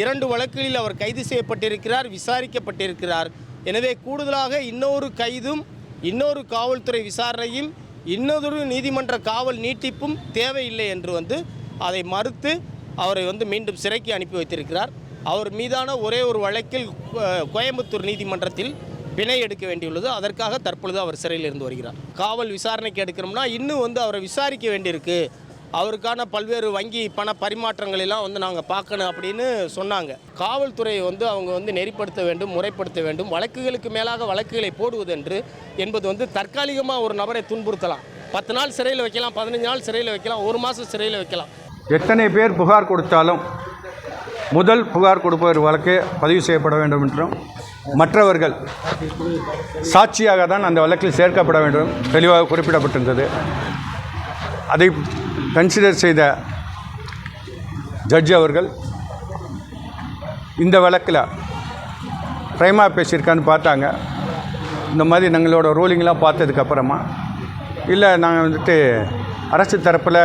இரண்டு வழக்குகளில் அவர் கைது செய்யப்பட்டிருக்கிறார் விசாரிக்கப்பட்டிருக்கிறார். எனவே கூடுதலாக இன்னொரு கைதும் இன்னொரு காவல்துறை விசாரணையும் இன்னொரு நீதிமன்ற காவல் நீட்டிப்பும் தேவையில்லை என்று வந்து அதை மறுத்து அவரை வந்து மீண்டும் சிறைக்கு அனுப்பி வைத்திருக்கிறார். அவர் மீதான ஒரே ஒரு வழக்கில் கோயம்புத்தூர் நீதிமன்றத்தில் பிணை எடுக்க வேண்டியுள்ளது. அதற்காக தற்பொழுது அவர் சிறையில் இருந்து வருகிறார். காவல் விசாரணைக்கு எடுக்கிறோம்னா இன்னும் வந்து அவரை விசாரிக்க வேண்டியிருக்கு. அவருக்கான பல்வேறு வங்கி பண பரிமாற்றங்கள் எல்லாம் வந்து நாங்கள் பார்க்கணும் அப்படின்னு சொன்னாங்க. காவல்துறையை வந்து அவங்க வந்து நெறிப்படுத்த வேண்டும் முறைப்படுத்த வேண்டும். வழக்குகளுக்கு மேலாக வழக்குகளை போடுவது என்று என்பது வந்து தற்காலிகமாக ஒரு நபரை துன்புறுத்தலாம். பத்து நாள் சிறையில் வைக்கலாம் பதினஞ்சு நாள் சிறையில் வைக்கலாம் ஒரு மாதம் சிறையில் வைக்கலாம். எத்தனை பேர் புகார் கொடுத்தாலும் முதல் புகார் கொடுப்பவர் வழக்கு பதிவு செய்யப்பட வேண்டும் என்றும் மற்றவர்கள் சாட்சியாக தான் அந்த வழக்கில் சேர்க்கப்பட வேண்டும் தெளிவாக குறிப்பிடப்பட்டிருந்தது. அதை கன்சிடர் செய்த ஜட்ஜ் அவர்கள் இந்த வழக்கில் ப்ரைமா பேசியிருக்கான்னு பார்த்தாங்க. இந்த மாதிரி எங்களோட ரூலிங்லாம் பார்த்ததுக்கப்புறமா இல்லை நாங்கள் வந்துட்டு அரசு தரப்பில்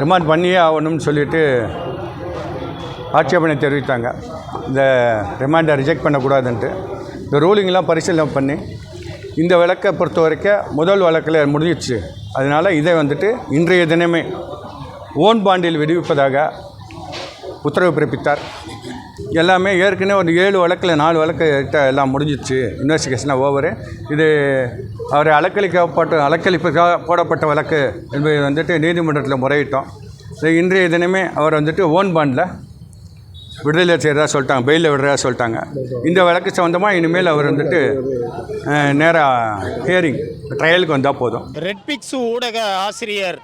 ரிமாண்ட் பண்ணியே ஆகணும்னு சொல்லிட்டு ஆட்சேபனை தெரிவித்தாங்க. இந்த ரிமாண்டை ரிஜெக்ட் பண்ணக்கூடாதுன்ட்டு. இந்த ரூலிங்லாம் பரிசீலனை பண்ணி இந்த வழக்கை பொறுத்த வரைக்கும் முதல் வழக்கில் முடிஞ்சிடுச்சு. அதனால் இதை வந்துட்டு இன்றைய தினமே ஓன் பாண்டில் விடுவிப்பதாக உத்தரவு பிறப்பித்தார். எல்லாமே ஏற்கனவே ஒரு ஏழு வழக்கில் நாலு வழக்கு கிட்ட எல்லாம் முடிஞ்சிச்சு இன்வெஸ்டிகேஷனாக ஓவரு இது அவரை அலக்களிக்கப்பட்ட அலக்களிப்புக்காக போடப்பட்ட வழக்கு என்பதை வந்துட்டு நீதிமன்றத்தில் முறையிட்டோம். இன்றைய தினமே அவர் வந்துட்டு ஓன் பாண்டில் விடுதலை செய்கிறதா சொல்லிட்டாங்க பெயிலில் விடுறதா சொல்லிட்டாங்க. இந்த வழக்கு சம்மந்தமாக இனிமேல் அவர் வந்துட்டு நேராக ஹியரிங் ட்ரையலுக்கு வந்தால் போதும். ரெட்பிக்ஸ் ஊடக ஆசிரியர்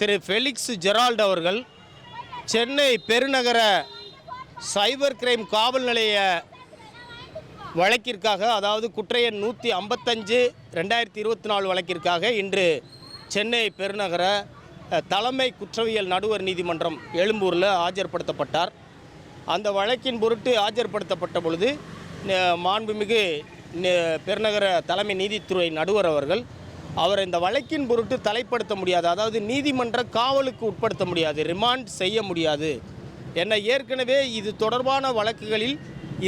திரு ஃபெலிக்ஸ் ஜெரால்ட் அவர்கள் சென்னை பெருநகர சைபர் கிரைம் காவல் நிலைய வழக்கிற்காக அதாவது குற்றையன் நூற்றி ஐம்பத்தஞ்சு ரெண்டாயிரத்தி இருபத்தி நாலு வழக்கிற்காக இன்று சென்னை பெருநகர தலைமை குற்றவியல் நடுவர் நீதிமன்றம் எழும்பூரில் ஆஜர்படுத்தப்பட்டார். அந்த வழக்கின் பொருட்டு ஆஜர்படுத்தப்பட்ட பொழுது மாண்புமிகு பெருநகர தலைமை நீதித்துறை நடுவர் அவர்கள் அவர் இந்த வழக்கின் பொருட்டு தலைப்படுத்த முடியாது. அதாவது நீதிமன்ற காவலுக்கு உட்படுத்த முடியாது. ரிமாண்ட் செய்ய முடியாது. என ஏற்கனவே இது தொடர்பான வழக்குகளில்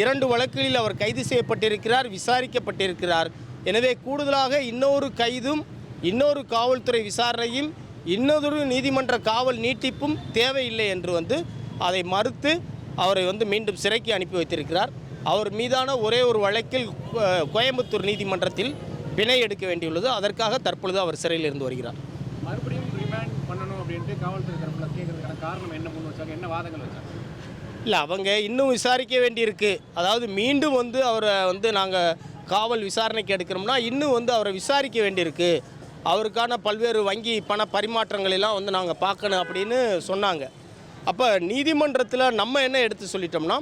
இரண்டு வழக்குகளில் அவர் கைது செய்யப்பட்டிருக்கிறார் விசாரிக்கப்பட்டிருக்கிறார். எனவே கூடுதலாக இன்னொரு கைதும் இன்னொரு காவல்துறை விசாரணையும் இன்னொரு நீதிமன்ற காவல் நீட்டிப்பும் தேவையில்லை என்று வந்து அதை மறுத்து அவரை வந்து மீண்டும் சிறைக்கு அனுப்பி வைத்திருக்கிறார். அவர் மீதான ஒரே ஒரு வழக்கில் கோயம்புத்தூர் நீதிமன்றத்தில் பிணை எடுக்க வேண்டியுள்ளது. அதற்காக தற்பொழுது அவர் சிறையில் இருந்து வருகிறார். மறுபடியும் ரிமாண்ட் பண்ணணும் அப்படின்ட்டு காவல்துறை தரப்புல கேட்கறதுக்கான காரணம் என்ன முன் வச்சாங்க? என்ன வாதங்கள் வச்சாங்க? இல்லை அவங்க இன்னும் விசாரிக்க வேண்டியிருக்கு. அதாவது மீண்டும் வந்து அவரை வந்து நாங்கள் காவல் விசாரணைக்கு எடுக்கிறோம்னா இன்னும் வந்து அவரை விசாரிக்க வேண்டியிருக்கு. அவருக்கான பல்வேறு வங்கி பண பரிமாற்றங்கள் எல்லாம் வந்து நாங்கள் பார்க்கணும் அப்படின்னு சொன்னாங்க. அப்போ நீதிமன்றத்தில் நம்ம என்ன எடுத்து சொல்லிட்டோம்னா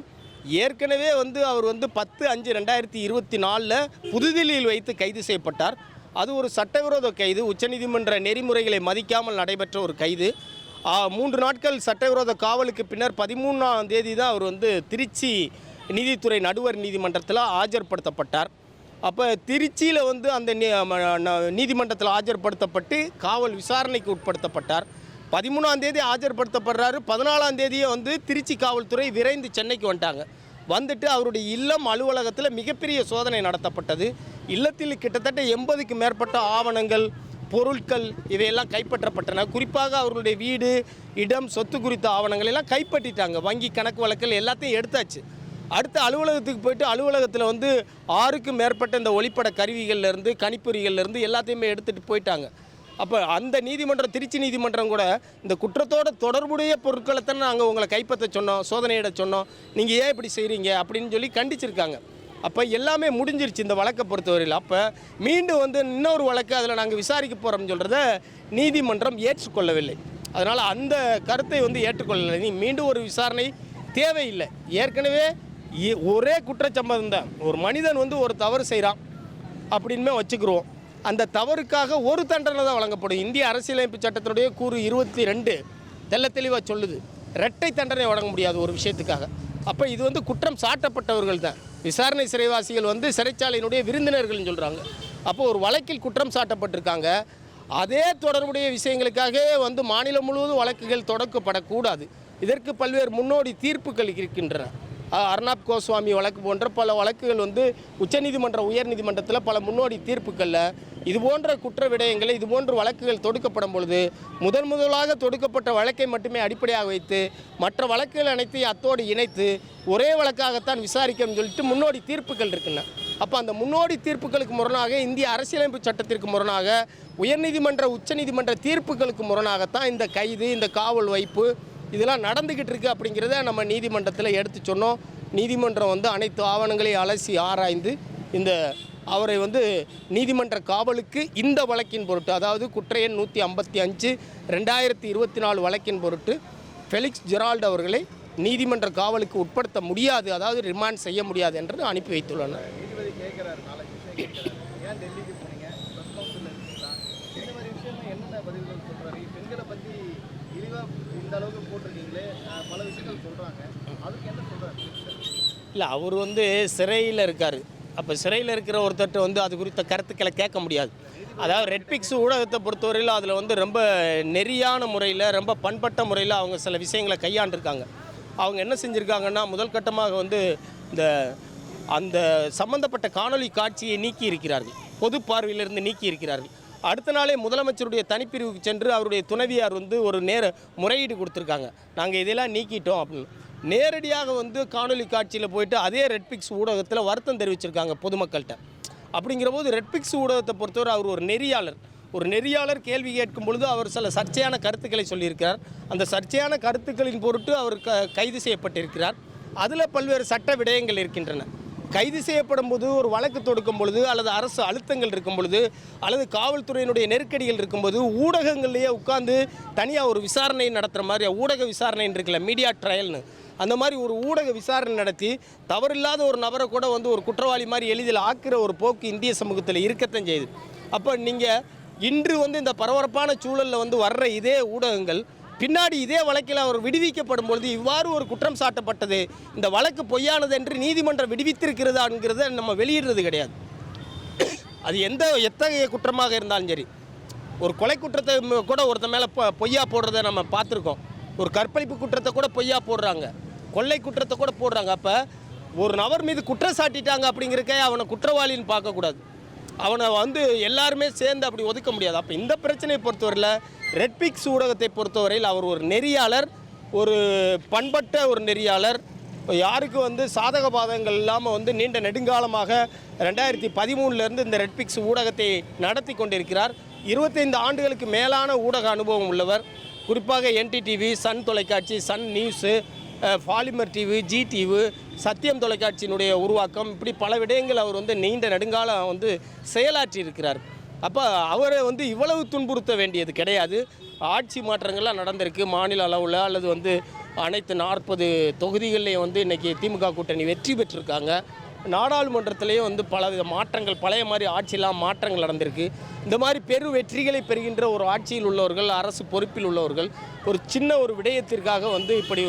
ஏற்கனவே வந்து அவர் வந்து பத்து அஞ்சு ரெண்டாயிரத்தி இருபத்தி நாலில் புதுதில்லியில் வைத்து கைது செய்யப்பட்டார். அது ஒரு சட்டவிரோத கைது. உச்சநீதிமன்ற நெறிமுறைகளை மதிக்காமல் நடைபெற்ற ஒரு கைது. மூன்று நாட்கள் சட்டவிரோத காவலுக்கு பின்னர் பதிமூணாம் தேதி தான் அவர் வந்து திருச்சி நீதித்துறை நடுவர் நீதிமன்றத்தில் ஆஜர்படுத்தப்பட்டார். அப்போ திருச்சியில் வந்து அந்த நீதிமன்றத்தில் ஆஜர்படுத்தப்பட்டு காவல் விசாரணைக்கு உட்படுத்தப்பட்டார். பதிமூணாம் தேதி ஆஜர்படுத்தப்படுறாரு. பதினாலாம் தேதியே வந்து திருச்சி காவல்துறை விரைந்து சென்னைக்கு வந்துட்டாங்க. வந்துட்டு அவருடைய இல்லம் அலுவலகத்தில் மிகப்பெரிய சோதனை நடத்தப்பட்டது. இல்லத்தில் கிட்டத்தட்ட எண்பதுக்கு மேற்பட்ட ஆவணங்கள் பொருட்கள் இவையெல்லாம் கைப்பற்றப்பட்டன. குறிப்பாக அவர்களுடைய வீடு இடம் சொத்து குறித்த ஆவணங்கள் எல்லாம் கைப்பற்றிட்டாங்க. வங்கி கணக்கு வழக்கில் எல்லாத்தையும் எடுத்தாச்சு. அடுத்து அலுவலகத்துக்கு போயிட்டு அலுவலகத்தில் வந்து ஆறுக்கும் மேற்பட்ட இந்த ஒளிப்பட கருவிகள்லேருந்து கணிப்பொறிகள்லேருந்து எல்லாத்தையுமே எடுத்துகிட்டு போயிட்டாங்க. அப்போ அந்த நீதிமன்றம் திருச்சி நீதிமன்றம் கூட இந்த குற்றத்தோட தொடர்புடைய பொருட்களை தானே நாங்கள் உங்களை கைப்பற்ற சொன்னோம் சோதனையிட சொன்னோம். நீங்கள் ஏன் இப்படி செய்கிறீங்க அப்படின்னு சொல்லி கண்டிச்சிருக்காங்க. அப்போ எல்லாமே முடிஞ்சிருச்சு இந்த வழக்கை பொறுத்தவரையில். அப்போ மீண்டும் வந்து இன்னொரு வழக்கு அதில் நாங்கள் விசாரிக்க போகிறோம்னு சொல்கிறத நீதிமன்றம் ஏற்றுக்கொள்ளவில்லை. அதனால் அந்த கருத்தை வந்து ஏற்றுக்கொள்ளலை நீ மீண்டும் ஒரு விசாரணை தேவையில்லை. ஏற்கனவே ஒரே குற்றச்சம்பதம் தான். ஒரு மனிதன் வந்து ஒரு தவறு செய்கிறான் அப்படின்மே வச்சுக்கிருவோம். அந்த தவறுக்காக ஒரு தண்டனை தான் வழங்கப்படும். இந்திய அரசியலமைப்பு சட்டத்தினுடைய கூறு இருபத்தி ரெண்டு தெள்ள தெளிவாக சொல்லுது. இரட்டை தண்டனை வழங்க முடியாது ஒரு விஷயத்துக்காக. அப்போ இது வந்து குற்றம் சாட்டப்பட்டவர்கள் தான். விசாரணை சிறைவாசிகள் வந்து சிறைச்சாலையினுடைய விருந்தினர்கள்னு சொல்கிறாங்க அப்போ ஒரு வழக்கில் குற்றம் சாட்டப்பட்டிருக்காங்க. அதே தொடர்புடைய விஷயங்களுக்காக வந்து மாநிலம் முழுவதும் வழக்குகள் தொடக்கப்படக்கூடாது. இதற்கு பல்வேறு முன்னோடி தீர்ப்புகள் இருக்கின்றன. அர்னாப் கோஸ்வாமி வழக்கு போன்ற பல வழக்குகள் வந்து உச்சநீதிமன்ற உயர்நீதிமன்றத்தில் பல முன்னோடி தீர்ப்புகளில் இது போன்ற குற்ற விடயங்களை இது போன்ற வழக்குகள் தொடுக்கப்படும் பொழுது முதன் முதலாக தொடுக்கப்பட்ட வழக்கை மட்டுமே அடிப்படையாக வைத்து மற்ற வழக்குகள் அனைத்தையும் அத்தோடு இணைத்து ஒரே வழக்காகத்தான் விசாரிக்கணும்னு சொல்லிட்டு முன்னோடி தீர்ப்புகள் இருக்குன்னு அப்போ அந்த முன்னோடி தீர்ப்புகளுக்கு முரணாக இந்திய அரசியலமைப்பு சட்டத்திற்கு முரணாக உயர்நீதிமன்ற உச்சநீதிமன்ற தீர்ப்புகளுக்கு முரணாகத்தான் இந்த கைது இந்த காவல் வைப்பு இதெல்லாம் நடந்துக்கிட்டு இருக்குது அப்படிங்கிறத நம்ம நீதிமன்றத்தில் எடுத்து சொன்னோம். நீதிமன்றம் வந்து அனைத்து ஆவணங்களையும் அலசி ஆராய்ந்து இந்த அவரை வந்து நீதிமன்ற காவலுக்கு இந்த வழக்கின் பொருட்டு அதாவது குற்ற எண் நூற்றி ஐம்பத்தி அஞ்சு ரெண்டாயிரத்தி இருபத்தி நாலு வழக்கின் பொருட்டு ஃபெலிக்ஸ் ஜெரால்டு அவர்களை நீதிமன்ற காவலுக்கு உட்படுத்த முடியாது அதாவது ரிமாண்ட் செய்ய முடியாது என்று அனுப்பி வைத்துள்ளனர். பதில்கள் சொல்கிறாரு பெண்களை பற்றி இழிவாக இந்த அளவுக்கு போட்டிருக்கீங்களே பல விஷயங்கள் சொல்கிறாங்க அதுக்கு என்ன இல்லை அவர் வந்து சிறையில் இருக்கார். அப்போ சிறையில் இருக்கிற ஒருத்தர்கிட்ட வந்து அது குறித்த கருத்துக்களை கேட்க முடியாது. அதாவது ரெட்பிக்ஸ் ஊடகத்தை பொறுத்தவரையில் அதில் வந்து ரொம்ப நெறியான முறையில் ரொம்ப பண்பட்ட முறையில் அவங்க சில விஷயங்களை கையாண்டிருக்காங்க. அவங்க என்ன செஞ்சுருக்காங்கன்னா முதல் கட்டமாக வந்து இந்த அந்த சம்மந்தப்பட்ட காணொளி காட்சியை நீக்கி இருக்கிறார்கள். பொது பார்வையிலிருந்து நீக்கி இருக்கிறார்கள். அடுத்த நாளே முதலமைச்சருடைய தனிப்பிரிவுக்கு சென்று அவருடைய துணைவியார் வந்து ஒரு நேர முறையீடு கொடுத்துருக்காங்க. நாங்கள் இதெல்லாம் நீக்கிட்டோம் அப்படின்னு. நேரடியாக வந்து காணொளி காட்சியில் போயிட்டு அதே ரெட்பிக்ஸ் ஊடகத்தில் வருத்தம் தெரிவிச்சிருக்காங்க பொதுமக்கள்கிட்ட. அப்படிங்கிற போது ரெட்பிக்ஸ் ஊடகத்தை பொறுத்தவரை அவர் ஒரு நெறியாளர். ஒரு நெறியாளர் கேள்வி கேட்கும் பொழுது அவர் சில சர்ச்சையான கருத்துக்களை சொல்லியிருக்கிறார். அந்த சர்ச்சையான கருத்துக்களின் பொருட்டு அவர் க கைது செய்யப்பட்டிருக்கிறார். அதில் பல்வேறு சட்ட விடயங்கள் இருக்கின்றன. கைது செய்யப்படும் போது ஒரு வழக்கு தொடுக்கும் பொழுது அல்லது அரசு அழுத்தங்கள் இருக்கும் பொழுது அல்லது காவல்துறையினுடைய நெருக்கடிகள் இருக்கும்போது ஊடகங்கள்லேயே உட்காந்து தனியாக ஒரு விசாரணை நடத்துகிற மாதிரி ஊடக விசாரணை இருக்குல்ல மீடியா ட்ரையல்னு. அந்த மாதிரி ஒரு ஊடக விசாரணை நடத்தி தவறில்லாத ஒரு நபரை கூட வந்து ஒரு குற்றவாளி மாதிரி எளிதில் ஆக்கிற ஒரு போக்கு இந்திய சமூகத்தில் இருக்கத்தான் செய்யுது. அப்போ நீங்கள் இன்று வந்து இந்த பரபரப்பான சூழலில் வந்து வர்ற இதே ஊடகங்கள் பின்னாடி இதே வழக்கில் அவர் விடுவிக்கப்படும் பொழுது இவ்வாறு ஒரு குற்றம் சாட்டப்பட்டது. இந்த வழக்கு பொய்யானது என்று நீதிமன்றம் விடுவித்திருக்கிறதாங்கிறத நம்ம வெளியிடுறது கிடையாது. அது எந்த எத்தகைய குற்றமாக இருந்தாலும் சரி. ஒரு கொலை குற்றத்தை கூட ஒருத்தன் மேலே பொய்யா போடுறத நம்ம பார்த்துருக்கோம். ஒரு கற்பழிப்பு குற்றத்தை கூட பொய்யா போடுறாங்க. கொள்ளை குற்றத்தை கூட போடுறாங்க. அப்போ ஒரு நபர் மீது குற்றம் சாட்டிட்டாங்க அப்படிங்கிறக்க அவனை குற்றவாளின்னு பார்க்கக்கூடாது. அவனை வந்து எல்லாருமே சேர்ந்து அப்படி ஒதுக்க முடியாது. அப்போ இந்த பிரச்சனையை பொறுத்தவரையில் ரெட்பிக்ஸ் ஊடகத்தை பொறுத்தவரையில் அவர் ஒரு நெறியாளர் ஒரு பண்பட்ட ஒரு நெறியாளர். யாருக்கு வந்து சாதக பாதகங்கள் இல்லாமல் வந்து நீண்ட நெடுங்காலமாக ரெண்டாயிரத்தி பதிமூணுலேருந்து இந்த ரெட்பிக்ஸ் ஊடகத்தை நடத்தி கொண்டிருக்கிறார். இருபத்தைந்து ஆண்டுகளுக்கு மேலான ஊடக அனுபவம் உள்ளவர். குறிப்பாக என்டிடிவி சன் தொலைக்காட்சி Sun news Polimer TV Zee TV Sathiyam தொலைக்காட்சியினுடைய உருவாக்கம் இப்படி பல விடயங்கள் அவர் வந்து நீண்ட நெடுங்காலம் வந்து செயலாற்றி இருக்கிறார். அப்போ அவரை வந்து இவ்வளவு துன்புறுத்த வேண்டியது கிடையாது. ஆட்சி மாற்றங்கள்லாம் நடந்திருக்கு. மாநில அளவில் அல்லது வந்து அனைத்து நாற்பது தொகுதிகள்லேயும் வந்து இன்றைக்கி திமுக கூட்டணி வெற்றி பெற்றிருக்காங்க. நாடாளுமன்றத்திலேயும் வந்து பல வித மாற்றங்கள் பழைய மாதிரி ஆட்சியெல்லாம் மாற்றங்கள் நடந்திருக்கு. இந்த மாதிரி பெரு வெற்றிகளை பெறுகின்ற ஒரு ஆட்சியில் உள்ளவர்கள் அரசு பொறுப்பில் உள்ளவர்கள் ஒரு சின்ன ஒரு விடயத்திற்காக வந்து இப்படி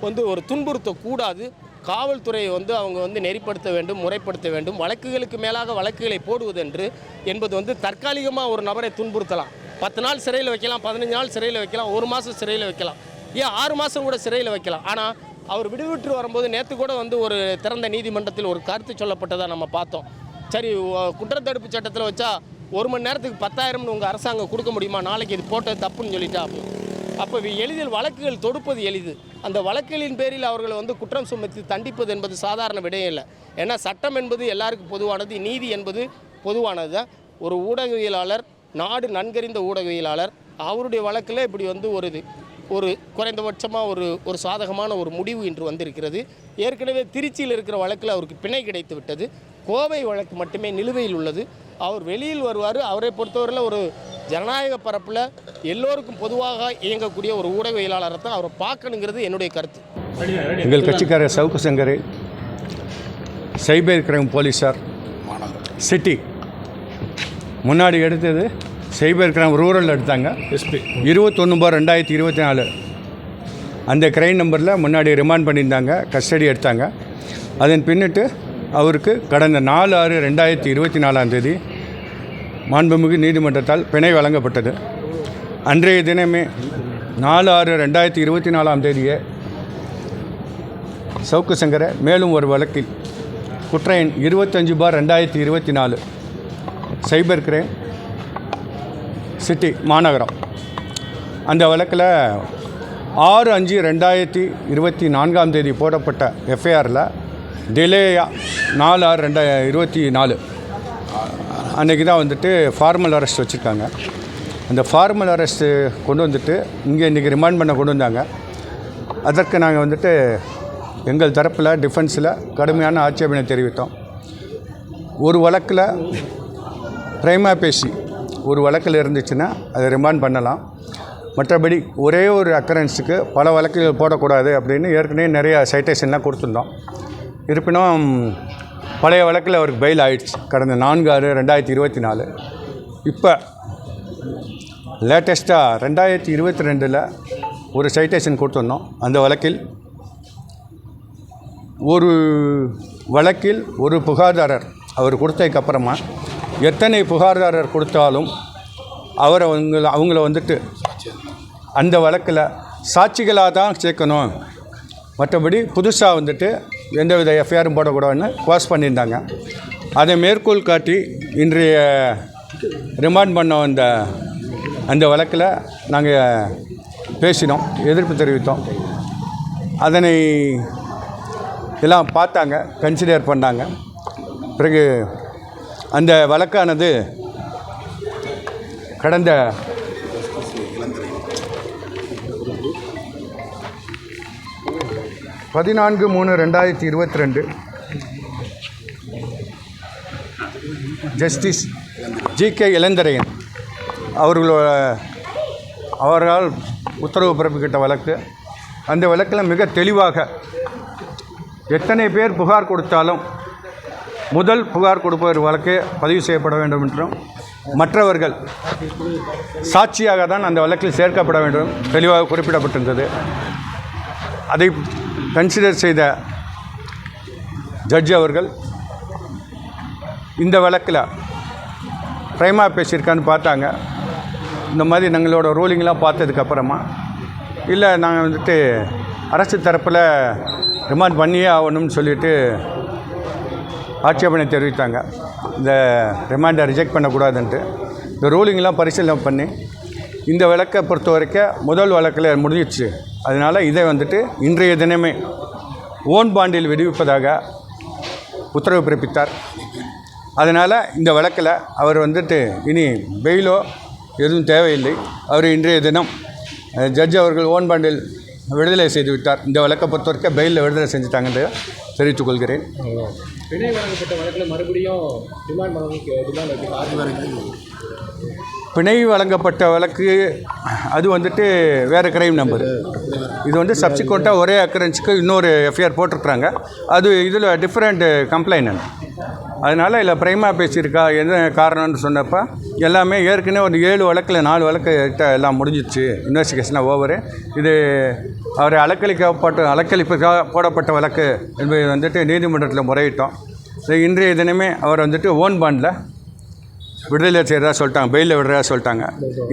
வந்து ஒரு துன்புறுத்தக்கூடாது. காவல்துறையை வந்து அவங்க வந்து நெறிப்படுத்த வேண்டும் முறைப்படுத்த வேண்டும். வழக்குகளுக்கு மேலாக வழக்குகளை போடுவதென்று என்பது வந்து தற்காலிகமாக ஒரு நபரை துன்புறுத்தலாம். பத்து நாள் சிறையில் வைக்கலாம் பதினஞ்சு நாள் சிறையில் வைக்கலாம் ஒரு மாதம் சிறையில் வைக்கலாம். ஏன் ஆறு மாதம் கூட சிறையில் வைக்கலாம்? ஆனால் அவர் விடுவிட்டு வரும்போது நேற்று கூட வந்து ஒரு திறந்த நீதிமன்றத்தில் ஒரு கருத்து சொல்லப்பட்டதாக நம்ம பார்த்தோம். சரி குற்றத்தடுப்பு சட்டத்தில் வச்சா ஒரு மணி நேரத்துக்கு பத்தாயிரம்னு உங்கள் அரசாங்கம் கொடுக்க முடியுமா? நாளைக்கு இது போட்டது தப்புன்னு சொல்லிட்டா அப்போ வி- எளிதில் வழக்குகள் தொடுப்பது எளிது. அந்த வழக்குகளின் பேரில் அவர்களை வந்து குற்றம் சுமத்தி தண்டிப்பது என்பது சாதாரண விடயம் இல்லை. ஏன்னா சட்டம் என்பது எல்லாருக்கும் பொதுவானது நீதி என்பது பொதுவானது தான். ஒரு ஊடகவியலாளர் நாடு நன்கறிந்த ஊடகவியலாளர் அவருடைய வழக்கில் இப்படி வந்து ஒரு இது ஒரு குறைந்தபட்சமாக ஒரு ஒரு சாதகமான ஒரு முடிவு இன்று வந்திருக்கிறது. ஏற்கனவே திருச்சியில் இருக்கிற வழக்கில் அவருக்கு பிணை கிடைத்து விட்டது. கோவை வழக்கு மட்டுமே நிலுவையில் உள்ளது. அவர் வெளியில் வருவார். அவரை பொறுத்தவரையில் ஒரு ஜனநாயக பரப்பில் எல்லோருக்கும் பொதுவாக இயங்கக்கூடிய ஒரு ஊடகவியலாளரை தான் அவரை பார்க்கணுங்கிறது என்னுடைய கருத்து. எங்கள் கட்சிக்காரர் சவுக்கு சங்கர் சைபர் கிரைம் போலீஸார் சிட்டி. முன்னாடி எடுத்தது சைபர் கிரைம் ரூரல் எடுத்தாங்க. எஸ்பி இருபத்தொன்று பார் ரெண்டாயிரத்தி இருபத்தி நாலு. அந்த கிரைம் நம்பரில் முன்னாடி ரிமாண்ட் பண்ணியிருந்தாங்க கஸ்டடி எடுத்தாங்க. அதன் பின்னிட்டு அவருக்கு கடந்த நாலு ஆறு ரெண்டாயிரத்தி இருபத்தி நாலாம் தேதி மாண்புமிகு நீதிமன்றத்தால் பிணை வழங்கப்பட்டது. அன்றைய தினமே நாலு ஆறு ரெண்டாயிரத்தி இருபத்தி நாலாம் தேதியே சவுக்கு சங்கரை மேலும் ஒரு வழக்கில் குற்ற எண் இருபத்தஞ்சு பார் ரெண்டாயிரத்தி இருபத்தி நாலு சைபர் கிரைம் சிட்டி மாநகரம். அந்த வழக்கில் ஆறு அஞ்சு ரெண்டாயிரத்தி இருபத்தி நான்காம் தேதி போடப்பட்ட எஃப்ஐஆரில் டிலேயா நாலு ஆறு ரெண்டாய இருபத்தி நாலு அன்றைக்கி தான் வந்துட்டு ஃபார்மல் அரெஸ்ட் வச்சுருக்காங்க. அந்த ஃபார்மல் அரெஸ்ட்டு கொண்டு வந்துட்டு இங்கே இன்றைக்கி ரிமாண்ட் பண்ண கொண்டு வந்தாங்க. அதற்கு நாங்கள் வந்துட்டு எங்கள் தரப்பில் டிஃபென்ஸில் கடுமையான ஆட்சேபனை தெரிவித்தோம். ஒரு வழக்கில் பிரைமா பேசி ஒரு வழக்கில் இருந்துச்சுன்னா அதை ரிமாண்ட் பண்ணலாம். மற்றபடி ஒரே ஒரு அக்கரன்ஸுக்கு பல வழக்குகள் போடக்கூடாது அப்படின்னு ஏற்கனவே நிறைய சைட்டேஷன்லாம் கொடுத்துருந்தோம். இருப்பினும் பழைய வழக்கில் அவருக்கு பெயில் ஆயிடுச்சு. கடந்த நான்கு ஆறு ரெண்டாயிரத்தி இருபத்தி நாலு. இப்போ லேட்டஸ்ட்டாக ரெண்டாயிரத்தி இருபத்தி ரெண்டில் ஒரு சைட்டேஷன் கொடுத்துருந்தோம் அந்த வழக்கில் ஒரு வழக்கில் ஒரு புகார்தாரர் அவர் கொடுத்ததுக்கப்புறமா எத்தனை புகார்தாரர் கொடுத்தாலும் அவரை அவங்கள அவங்கள வந்துட்டு அந்த வழக்கில் சாட்சிகளாக தான் சேர்க்கணும். மற்றபடி புதுசாக வந்துட்டு எந்தவித எஃப்ஐஆரும் போடக்கூடாதுன்னு கோஸ் பண்ணியிருந்தாங்க. அதை மேற்கோள் காட்டி இன்றைய ரிமாண்ட் பண்ண வந்த அந்த வழக்கில் நாங்கள் பேசினோம் எதிர்ப்பு தெரிவித்தோம். அதனை எல்லாம் பார்த்தாங்க கன்சிடர் பண்ணாங்க. பிறகு அந்த வழக்கானது கடந்த பதினான்கு மூணு ரெண்டாயிரத்தி இருபத்தி ரெண்டு ஜஸ்டிஸ் ஜி கே இளந்தரையன் அவர்களோட அவர்களால் உத்தரவு பிறப்பிக்கிட்ட வழக்கு. அந்த வழக்கில் மிக தெளிவாக எத்தனை பேர் புகார் கொடுத்தாலும் முதல் புகார் கொடுப்பவர் வழக்கு பதிவு செய்யப்பட வேண்டும் என்றும் மற்றவர்கள் சாட்சியாக தான் அந்த வழக்கில் சேர்க்கப்பட வேண்டும் தெளிவாக குறிப்பிடப்பட்டிருந்தது. அதை கன்சிடர் செய்த ஜட்ஜ் அவர்கள் இந்த வழக்கில் ப்ரைமா பேசியிருக்கான்னு பார்த்தாங்க. இந்த மாதிரி நம்மளோட ரூலிங்லாம் பார்த்ததுக்கப்புறமா இல்லை நாங்கள் வந்துட்டு அரசு தரப்பில் ரிமாண்ட் பண்ணியே ஆகணும்னு சொல்லிட்டு ஆட்சேபனை தெரிவித்தாங்க. இந்த ரிமாண்டை ரிஜெக்ட் பண்ணக்கூடாதுன்ட்டு. இந்த ரூலிங்லாம் பரிசீலனை பண்ணி இந்த வழக்கை பொறுத்த வரைக்கும் முதல் வழக்கில் முடிஞ்சிச்சு அதனால் இதை வந்துட்டு இன்றைய தினமே ஓன் பாண்டில் விடுவிப்பதாக உத்தரவு பிறப்பித்தார். அதனால் இந்த வழக்கில் அவர் வந்துட்டு இனி பெயிலோ எதுவும் தேவையில்லை. அவர் இன்றைய தினம் ஜட்ஜ் அவர்கள் ஓன் பாண்டில் விடுதலை செய்து விட்டார். இந்த வழக்கை பொறுத்த வரைக்கும் பெயிலில் விடுதலை செஞ்சுட்டாங்கன்னு தெரிவித்துக் கொள்கிறேன் பிணை வழங்கப்பட்ட வழக்கில் மறுபடியும் பிணை வழங்கப்பட்ட வழக்கு அது வந்துட்டு வேறு கிரைம் நம்பர் இது வந்து சப்சிக்வெண்ட்டாக ஒரே அக்கரன்ஸுக்கு இன்னொரு எஃப்ஐஆர் போட்டிருக்கிறாங்க. அது இதில் டிஃப்ரெண்ட் கம்ப்ளைண்ட் அதனால் இல்லை பிரைமா பேசியிருக்கா என்ன காரணம்னு சொன்னப்போ எல்லாமே ஏற்கனவே ஒரு ஏழு வழக்கில் நாலு வழக்கு எல்லாம் முடிஞ்சிச்சு இன்வெஸ்டிகேஷனாக ஓவரு இது அவரை அலக்களிக்கப்பட்ட அலக்களிப்புக்காக போடப்பட்ட வழக்கு என்பது வந்துட்டு நீதிமன்றத்தில் முறையிட்டோம். இன்றைய தினமே அவர் வந்துட்டு ஓன் பாண்டில் விடுதலை செய்கிறதா சொல்லிட்டாங்க பெயிலில் விடுறதா சொல்லிட்டாங்க.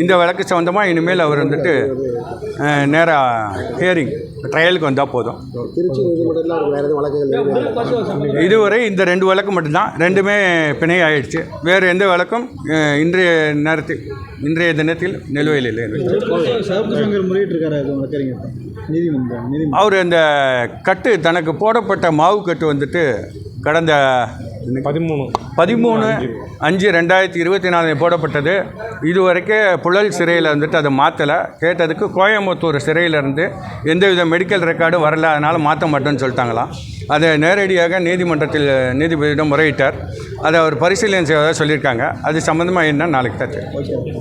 இந்த வழக்கு சம்மந்தமாக இனிமேல் அவர் வந்துட்டு நேராக ஹியரிங் ட்ரையலுக்கு வந்தால் போதும். இதுவரை இந்த ரெண்டு வழக்கு மட்டும்தான் ரெண்டுமே பிணை ஆயிடுச்சு. வேறு எந்த வழக்கும் இன்றைய நேரத்தில் இன்றைய தினத்தில் நிலுவையில் இல்லை. அவர் அந்த கட்டு தனக்கு போடப்பட்ட மாவு கட்டு வந்துட்டு கடந்த பதிமூணு. பதிமூணு அஞ்சு. ரெண்டாயிரத்தி இருபத்தி நாலு போடப்பட்டது. இதுவரைக்கும் புழல் சிறையில் வந்துட்டு அதை மாற்றலை கேட்டதுக்கு கோயம்புத்தூர் சிறையிலேருந்து எந்தவித மெடிக்கல் ரெக்கார்டும் வரல. அதனால் மாற்ற மாட்டோம்னு சொல்லிட்டாங்களாம் அதை நேரடியாக நீதிமன்றத்தில் நீதிபதியிடம் முறையிட்டார். அதை அவர் பரிசீலனை செய்வதாக சொல்லியிருக்காங்க. அது சம்மந்தமாக என்ன? நாளைக்கு தான் தெரியும்